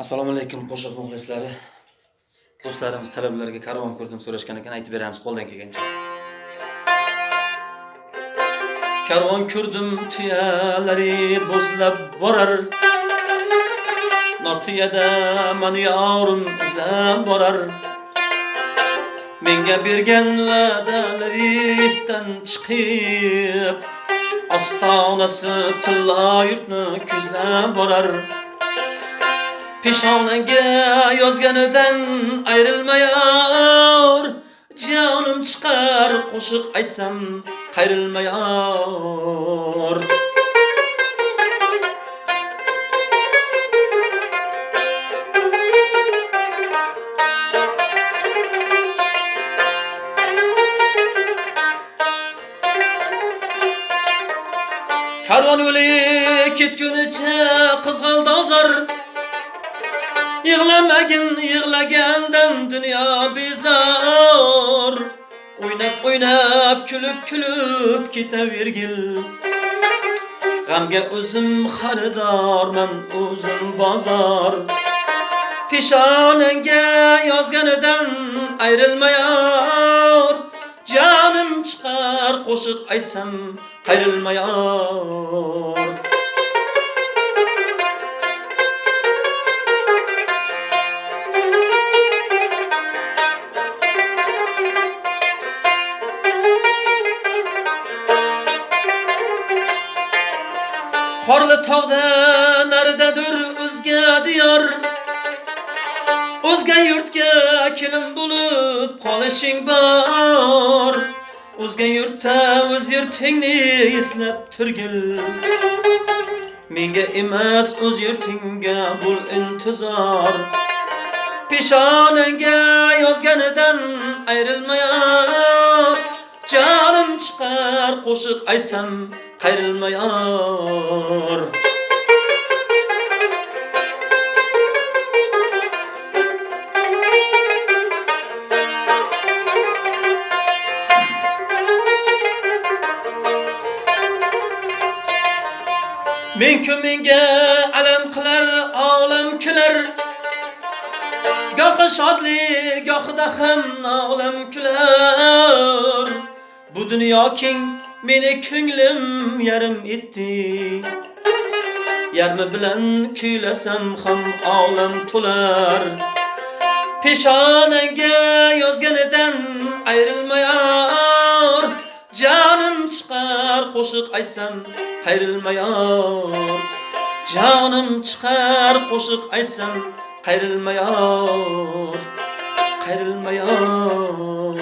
assalomu alaykum qo'shiq muxlislari. Do'stlarimiz talablarga karvon ko'rdim so'rashgan ekan aytib beramiz qo'ldan kelgancha. Karvon ko'rdim tuyalari bo'zlab borar. Nortiyada mani yorim izlab borar. Menga bergan va'dalari esdan chiqib ostonasi tillo yurtni ko'zlab borar. Peshonaga yozganidan ayrilmayor. Jonim chiqar qo'shiq aytsam qayrilmayor. Karvon yo'li ketgunicha qizg'aldozor Yig'lamagin yig'lagandan dunyo bezor O'ynab o'ynab kulib kulib ketavergil G'amga o'zim xaridorman o'zim bozor Peshonangga yozganidan ayrilmayor Jonim chiqar qo'shiq aytsam qayrilmayor Qorli tog'da naridadir o'zga diyor. O'zga yurtga kelin bo'lib qolishing bor. O'zga yurtda o'z yurtingni eslab turgil. Menga emas o'z yurtingga bo'l intizor. Peshonangga yozganidan ayrilmayor Jonim qo'shiq aytsam qayrilmayor Men ko'minga alam qilar olam kular. Gohi shodlik gohida ham olam kular. Dunyo keng meni ko'nglim yarim etdi Yarmi bilan kuylasam ham olam to'lar. Peshonaga yozganidan ayrilmayor. Jonim chiqar qo'shiq aytsam qayrilmayor. Jonim chiqar qo'shiq aytsam qayrilmayor. Qayrilmayor.